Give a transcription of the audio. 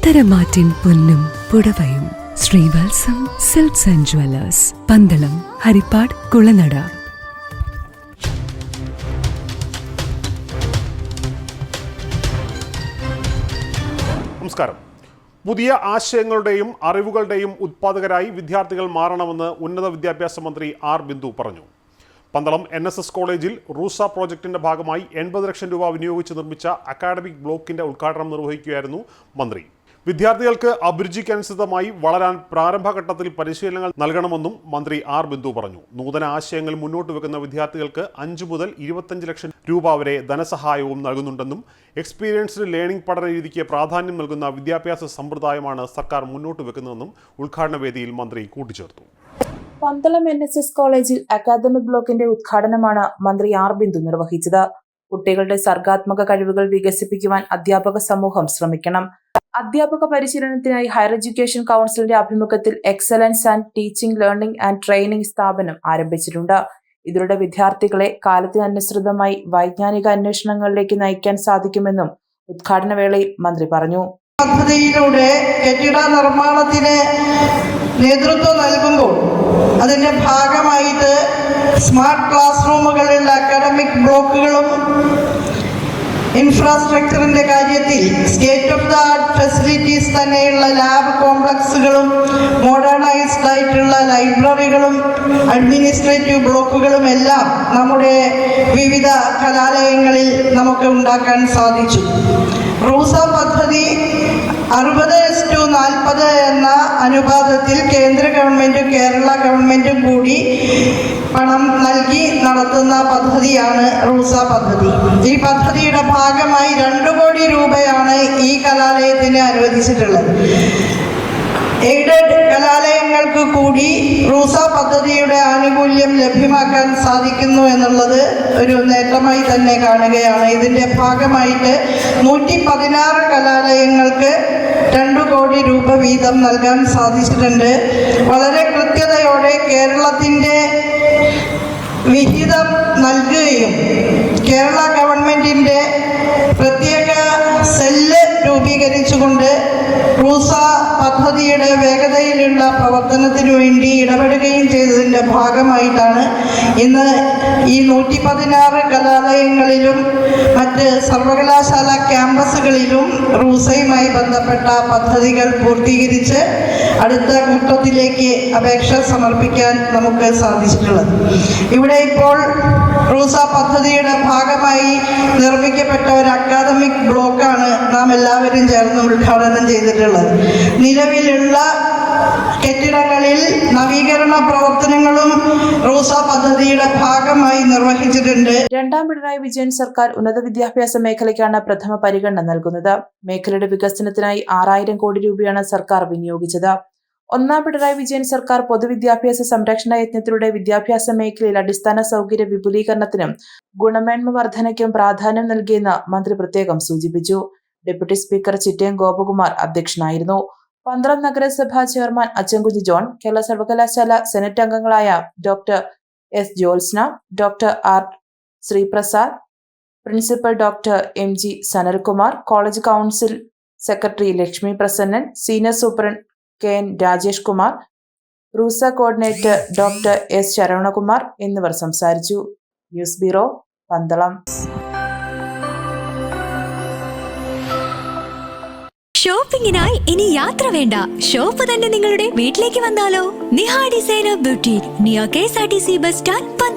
ഉത്തരമാറ്റിൻ പൊന്നും പുടവയും. Sreevalsam silks and jewellers Pandalam Haripad Kulanada. നമസ്കാരം. പുതിയ ആശയങ്ങളുടെയും അറിവുകളുടെയും ഉത്പാദകരായി വിദ്യാർത്ഥികൾ മാറണമെന്ന് ഉന്നത വിദ്യാഭ്യാസ മന്ത്രി ആർ ബിന്ദു പറഞ്ഞു. പന്തളം എൻ എസ് എസ് കോളേജിൽ റൂസ പ്രോജക്റ്റിന്റെ ഭാഗമായി എൺപത് ലക്ഷം രൂപ വിനിയോഗിച്ച് നിർമ്മിച്ച അക്കാഡമിക് ബ്ലോക്കിന്റെ ഉദ്ഘാടനം നിർവഹിക്കുകയായിരുന്നു മന്ത്രി. വിദ്യാർത്ഥികൾക്ക് അഭിരുചിക്കനുസൃതമായി വളരാൻ പ്രാരംഭഘട്ടത്തിൽ പരിശീലനങ്ങൾ നൽകണമെന്നും മന്ത്രി ആർ ബിന്ദു പറഞ്ഞു. നൂതന ആശയങ്ങൾ മുന്നോട്ട് വെക്കുന്ന വിദ്യാർത്ഥികൾക്ക് അഞ്ചു മുതൽ ഇരുപത്തഞ്ച് ലക്ഷം രൂപ വരെ ധനസഹായവും നൽകുന്നുണ്ടെന്നും എക്സ്പീരിയൻസ്ഡ് ലേണിംഗ് പഠന രീതിക്ക് പ്രാധാന്യം നൽകുന്ന വിദ്യാഭ്യാസ സമ്പ്രദായമാണ് സർക്കാർ മുന്നോട്ട് വെക്കുന്നതെന്നും ഉദ്ഘാടന വേദിയിൽ മന്ത്രി കൂട്ടിച്ചേർത്തു. Pandalam N S S college academic ബ്ലോക്കിന്റെ ഉദ്ഘാടനമാണ് മന്ത്രി ആർ ബിന്ദു നിർവഹിച്ചത്. കുട്ടികളുടെ സർഗാത്മക കഴിവുകൾ വികസിപ്പിക്കുവാൻ അധ്യാപക സമൂഹം ശ്രമിക്കണം. അധ്യാപക പരിശീലനത്തിനായി ഹയർ എഡ്യൂക്കേഷൻ കൗൺസിലിന്റെ ആഭിമുഖ്യത്തിൽ excellence and teaching learning and training സ്ഥാപനം ആരംഭിച്ചിട്ടുണ്ട്. ഇതിലൂടെ വിദ്യാർത്ഥികളെ കാലത്തിനനുസൃതമായി വൈജ്ഞാനിക അന്വേഷണങ്ങളിലേക്ക് നയിക്കാൻ സാധിക്കുമെന്നും ഉദ്ഘാടന വേളയിൽ മന്ത്രി പറഞ്ഞു. പദ്ധതിയിലൂടെ കെട്ടിട നിർമ്മാണത്തിന് നേതൃത്വം നൽകുമ്പോൾ അതിന്റെ ഭാഗമായിട്ട് സ്മാർട്ട് ക്ലാസ് റൂമുകളിൽ അക്കാഡമിക് ബ്ലോക്കുകളും ഇൻഫ്രാസ്ട്രക്ചറിന്റെ കാര്യത്തിൽ state of the art facilities തന്നെയുള്ള ലാബ് കോംപ്ലക്സുകളും മോഡേണൈസ്ഡ് ആയിട്ടുള്ള ലൈബ്രറികളും അഡ്മിനിസ്ട്രേറ്റീവ് ബ്ലോക്കുകളും എല്ലാം നമ്മുടെ വിവിധ കലാലയങ്ങളിൽ നമുക്ക് ഉണ്ടാക്കാൻ സാധിച്ചു. റൂസ പദ്ധതി അറുപത് എസ് ടു നാൽപ്പത് എന്ന അനുപാതത്തിൽ കേന്ദ്ര ഗവൺമെന്റും കേരള ഗവൺമെന്റും കൂടി പണം നൽകി നടത്തുന്ന പദ്ധതിയാണ് റൂസ പദ്ധതി. ഈ പദ്ധതിയുടെ ഭാഗമായി രണ്ടു കോടി രൂപയാണ് ഈ കലാലയത്തിന് അനുവദിച്ചിട്ടുള്ളത്. എയ്ഡഡ് കലാലയങ്ങൾക്ക് കൂടി റൂസ പദ്ധതിയുടെ ആനുകൂല്യം ലഭ്യമാക്കാൻ സാധിക്കുന്നു എന്നുള്ളത് ഒരു നേട്ടമായി തന്നെ കാണുകയാണ്. ഇതിന്റെ ഭാഗമായിട്ട് നൂറ്റി പതിനാറ് കലാലയങ്ങൾക്ക് കോടി രൂപ വീതം നൽകാൻ സാധിച്ചിട്ടുണ്ട്. വളരെ കൃത്യതയോടെ കേരളത്തിന്റെ വിഹിതം നൽകുകയും കേരള ഗവൺമെന്റിന്റെ പ്രത്യേക രൂപീകരിച്ചുകൊണ്ട് റൂസ പദ്ധതിയുടെ വേഗതയിലുള്ള പ്രവർത്തനത്തിനു വേണ്ടി ഇടപെടുകയും ചെയ്തതിന്റെ ഭാഗമായിട്ടാണ് ഇന്ന് ഈ നൂറ്റി പതിനാറ് കലാലയങ്ങളിലും മറ്റ് സർവകലാശാല ക്യാമ്പസുകളിലും റൂസയുമായി ബന്ധപ്പെട്ട പദ്ധതികൾ പൂർത്തീകരിച്ച് അടുത്ത ഘട്ടത്തിലേക്ക് അപേക്ഷ സമർപ്പിക്കാൻ നമുക്ക് സാധിച്ചിട്ടുള്ളത്. ഇവിടെ ഇപ്പോൾ റൂസ പദ്ധതിയുടെ ഭാഗമായി നിർമ്മിക്കപ്പെട്ട ഒരു അക്കാദമിക് ബ്ലോക്കാണ് നാം എല്ലാവരും ചേർന്ന് ഉദ്ഘാടനം ചെയ്തിട്ടുള്ളത്. നിലവിലുള്ള കെട്ടിടങ്ങളിൽ നവീകരണ പ്രവർത്തനങ്ങളും റോസ പദ്ധതിയുടെ ഭാഗമായി നിർവഹിച്ചിട്ടുണ്ട്. രണ്ടാം പിണറായി വിജയൻ സർക്കാർ ഉന്നത വിദ്യാഭ്യാസ മേഖലയ്ക്കാണ് പ്രഥമ പരിഗണന നൽകുന്നത്. മേഖലയുടെ വികസനത്തിനായി ആറായിരം കോടി രൂപയാണ് സർക്കാർ വിനിയോഗിച്ചത്. ഒന്നാം പിണറായി വിജയൻ സർക്കാർ പൊതുവിദ്യാഭ്യാസ സംരക്ഷണ യജ്ഞത്തിലൂടെ വിദ്യാഭ്യാസ മേഖലയിൽ അടിസ്ഥാന സൗകര്യ വിപുലീകരണത്തിനും ഗുണമേന്മ വർധനയ്ക്കും പ്രാധാന്യം നൽകിയെന്ന് മന്ത്രി പ്രത്യേകം സൂചിപ്പിച്ചു. ഡെപ്യൂട്ടി സ്പീക്കർ ചിറ്റയം ഗോപകുമാർ അധ്യക്ഷനായിരുന്നു. പന്തളം നഗരസഭാ ചെയർമാൻ അച്ചൻകുഞ്ഞി ജോൺ കേരള സർവകലാശാല സെനറ്റ് അംഗങ്ങളായ doctor S Jyothsna doctor R Sreeprasad principal doctor M G Sanalkumar college council secretary Lakshmi Prasannan senior superintendent K N Rajesh Kumar RUSA coordinator doctor S Saravanakumar എന്നിവർ സംസാരിച്ചു. News bureau Pandalam. ഷോപ്പിംഗിനായി ഇനി യാത്ര വേണ്ട. Shop തന്നെ നിങ്ങളുടെ വീട്ടിലേക്ക് വന്നാലോ? Niha designer beauty near K S R T C bus stand